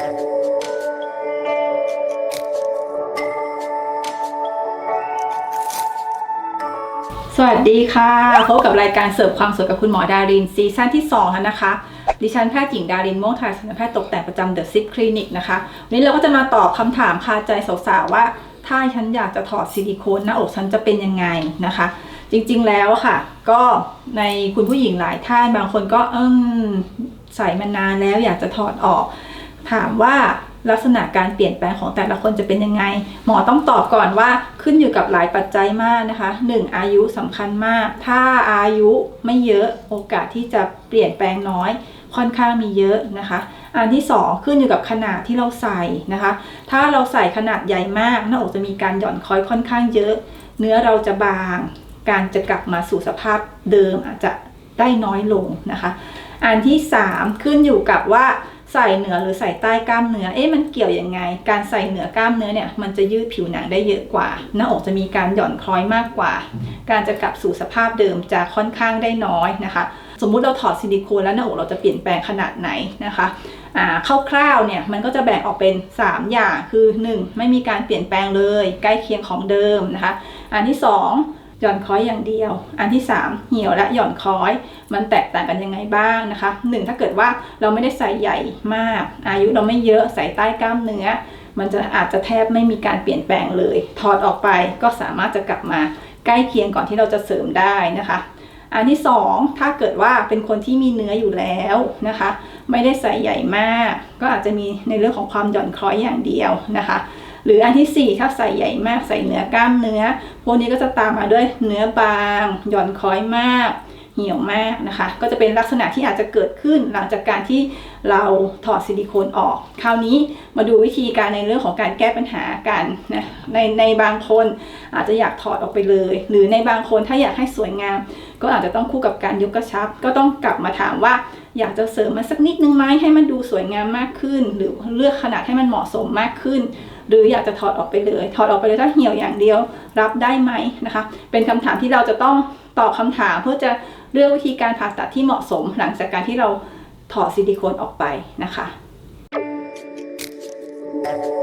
สวัสดีค่ะพบกับรายการเสิร์ฟความสวยกับคุณหมอดารินซีซั่นที่2แล้วนะคะ ดิฉันแพทย์หญิงดารินม่วงไทยศัลยแพทย์ตกแต่งประจำเดอะซิปคลินิกนะคะ วันนี้เราก็จะมาตอบคำถามคาใจสาวๆว่า ถ้าฉันอยากจะถอดซิลิโคนหน้าอกฉันจะเป็นยังไงนะคะ จริงๆแล้วค่ะ ก็ในคุณผู้หญิงหลายท่านบางคนก็เอมใส่มานานแล้วอยากจะถอดออก ถามว่าลักษณะการเปลี่ยนแปลงของแต่ละคนจะเป็นยังไง หมอต้องตอบก่อนว่าขึ้นอยู่กับหลายปัจจัยมากนะคะ 1. อายุสำคัญมาก ถ้าอายุไม่เยอะโอกาสที่จะเปลี่ยนแปลงน้อย ค่อนข้างมีเยอะนะคะ อันที่ 2 ขึ้นอยู่กับขนาดที่เราใส่นะคะ ถ้าเราใส่ขนาดใหญ่มากหน้าอกจะมีการหย่อนคอยค่อนข้างเยอะ เนื้อเราจะบาง การจะกลับมาสู่สภาพเดิมอาจจะได้น้อยลงนะคะ อันที่ 3 ขึ้นอยู่กับว่า ใส่เหนือหรือใส่ใต้กล้ามเนื้อ เอ๊ะมันเกี่ยวยังไง การใส่เหนือกล้ามเนื้อเนี่ยมันจะยืดผิวหนังได้เยอะกว่า หน้าอกจะมีการหย่อนคล้อยมากกว่า การจะกลับสู่สภาพเดิมจะค่อนข้างได้น้อยนะคะ สมมุติเราถอดซิลิโคนแล้วหน้าอกเราจะเปลี่ยนแปลงขนาดไหนนะคะอ่าคร่าวๆเนี่ยมันก็จะแบ่งออกเป็น 3 อย่างคือ 1. ไม่มีการเปลี่ยนแปลงเลย ใกล้เคียงของเดิมนะคะ อันที่ 2 หย่อนค้อยอย่างเดียว อันที่ 3 เหี่ยวและหย่อนค้อย มันแตกต่างกันยังไงบ้างนะคะหนึ่งถ้าเกิดว่าเราไม่ได้ใส่ใหญ่มาก อายุเราไม่เยอะใส่ใต้กล้ามเนื้อ มันจะอาจจะแทบไม่มีการเปลี่ยนแปลงเลย ถอดออกไปก็สามารถจะกลับมาใกล้เคียงก่อนที่เราจะเสริมได้นะคะ อันที่ 2 ถ้าเกิดว่าเป็นคนที่มีเนื้ออยู่แล้วนะคะ ไม่ได้ใส่ใหญ่มาก ก็อาจจะมีในเรื่องของความหย่อนคล้อยอย่างเดียวนะคะ หรืออันที่ 4 ถ้าใส่ใหญ่มากใส่เนื้อกล้ามเนื้อ พวกนี้ก็จะตามมาด้วยเนื้อบาง หย่อนคล้อยมาก เหี่ยวมากนะคะ ก็จะเป็นลักษณะที่อาจจะเกิดขึ้นหลังจากการที่เราถอดซิลิโคนออก คราวนี้มาดูวิธีการในเรื่องของการแก้ปัญหากันนะในในบางคนอาจจะอยากถอดออกไปเลย หรือในบางคนถ้าอยากให้สวยงาม ก็อาจจะต้องคู่กับการยกกระชับ ก็ต้องกลับมาถามว่าอยากจะเสริมมันสักนิดนึงไหมให้มันดูสวยงามมากขึ้น หรือเลือกขนาดให้มันเหมาะสมมากขึ้น หรืออยากจะถอดออกไปเลย ถอดออกไปเลยถ้าเหี่ยวอย่างเดียวรับได้ไหมนะคะ เป็นคำถามที่เราจะต้องตอบคำถามเพื่อจะ เลือกวิธีการผ่าตัดที่เหมาะสม หลังจากการที่เราถอดซิลิโคนออกไปนะคะ Thank you.